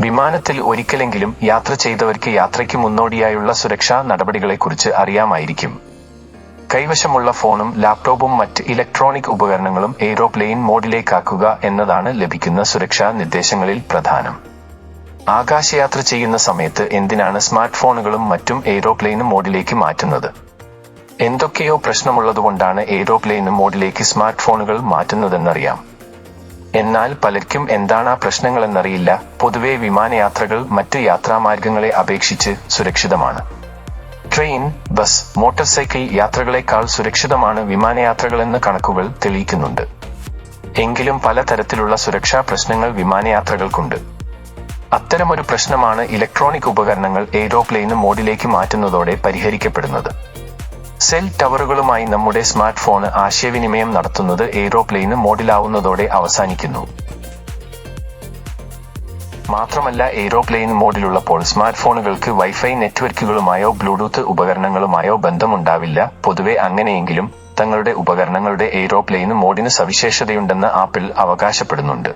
വിമാനത്തിൽ ഒരിക്കലെങ്കിലും യാത്ര ചെയ്തവർക്ക് യാത്രയ്ക്ക് മുന്നോടിയായുള്ള സുരക്ഷാ നടപടികളെക്കുറിച്ച് അറിയാമായിരിക്കും. കൈവശമുള്ള ഫോണും ലാപ്ടോപ്പും മറ്റ് ഇലക്ട്രോണിക് ഉപകരണങ്ങളും എയ്റോപ്ലെയിൻ മോഡിലേക്കാക്കുക എന്നതാണ് ലഭിക്കുന്ന സുരക്ഷാ നിർദ്ദേശങ്ങളിൽ പ്രധാനം. ആകാശയാത്ര ചെയ്യുന്ന സമയത്ത് എന്തിനാണ് സ്മാർട്ട് ഫോണുകളും മറ്റും എയ്റോപ്ലെയിൻ മോഡിലേക്ക് മാറ്റുന്നത്? എന്തൊക്കെയോ പ്രശ്നമുള്ളതുകൊണ്ടാണ് എയ്റോപ്ലെയിൻ മോഡിലേക്ക് സ്മാർട്ട് ഫോണുകൾ മാറ്റുന്നതെന്നറിയാം. എന്നാൽ പലർക്കും എന്താണ് ആ പ്രശ്നങ്ങളെന്നറിയില്ല. പൊതുവെ വിമാനയാത്രകൾ മറ്റ് യാത്രാമാർഗങ്ങളെ അപേക്ഷിച്ച് സുരക്ഷിതമാണ്. ട്രെയിൻ ബസ് മോട്ടോർ സൈക്കിൾ യാത്രകളെക്കാൾ സുരക്ഷിതമാണ് വിമാനയാത്രകളെന്ന് കണക്കുകൾ തെളിയിക്കുന്നുണ്ട്. എങ്കിലും പലതരത്തിലുള്ള സുരക്ഷാ പ്രശ്നങ്ങൾ വിമാനയാത്രകൾക്കുണ്ട്. അത്തരമൊരു പ്രശ്നമാണ് ഇലക്ട്രോണിക് ഉപകരണങ്ങൾ എയ്റോപ്ലെയിൻ മോഡിലേക്ക് മാറ്റുന്നതോടെ പരിഹരിക്കപ്പെടുന്നത്. സെൽ ടവറുകളുമായി നമ്മുടെ സ്മാർട്ട് ഫോണ് ആശയവിനിമയം നടത്തുന്നത് എയ്റോപ്ലെയിന് മോഡിലാവുന്നതോടെ അവസാനിക്കുന്നു. മാത്രമല്ല എയ്റോപ്ലെയിൻ മോഡിലുള്ളപ്പോൾ സ്മാർട്ട് ഫോണുകൾക്ക് വൈഫൈ നെറ്റ്വർക്കുകളുമായോ ബ്ലൂടൂത്ത് ഉപകരണങ്ങളുമായോ ബന്ധമുണ്ടാവില്ല. പൊതുവെ അങ്ങനെയെങ്കിലും തങ്ങളുടെ ഉപകരണങ്ങളുടെ എയ്റോപ്ലെയിൻ മോഡിന് സവിശേഷതയുണ്ടെന്ന് ആപ്പിൾ അവകാശപ്പെടുന്നുണ്ട്.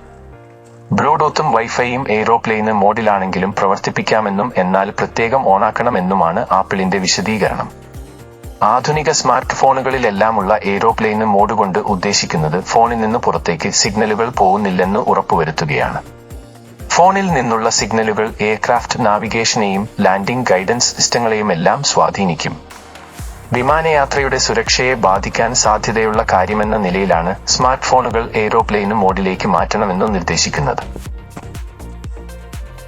ബ്ലൂടൂത്തും വൈഫൈയും എയ്റോപ്ലെയിൻ മോഡിലാണെങ്കിലും പ്രവർത്തിപ്പിക്കാമെന്നും എന്നാൽ പ്രത്യേകം ഓണാക്കണമെന്നുമാണ് ആപ്പിളിന്റെ വിശദീകരണം. ആധുനിക സ്മാർട്ട് ഫോണുകളിലെല്ലാമുള്ള എയ്റോപ്ലെയിൻ മോഡ് കൊണ്ട് ഉദ്ദേശിക്കുന്നത് ഫോണിൽ നിന്ന് പുറത്തേക്ക് സിഗ്നലുകൾ പോകുന്നില്ലെന്ന് ഉറപ്പുവരുത്തുകയാണ്. ഫോണിൽ നിന്നുള്ള സിഗ്നലുകൾ എയർക്രാഫ്റ്റ് നാവിഗേഷനെയും ലാൻഡിംഗ് ഗൈഡൻസ് സിസ്റ്റങ്ങളെയും എല്ലാം സ്വാധീനിക്കും. വിമാനയാത്രയുടെ സുരക്ഷയെ ബാധിക്കാൻ സാധ്യതയുള്ള കാര്യമെന്ന നിലയിലാണ് സ്മാർട്ട് ഫോണുകൾ എയ്റോപ്ലെയിൻ മോഡിലേക്ക് മാറ്റണമെന്ന് നിർദ്ദേശിക്കുന്നത്.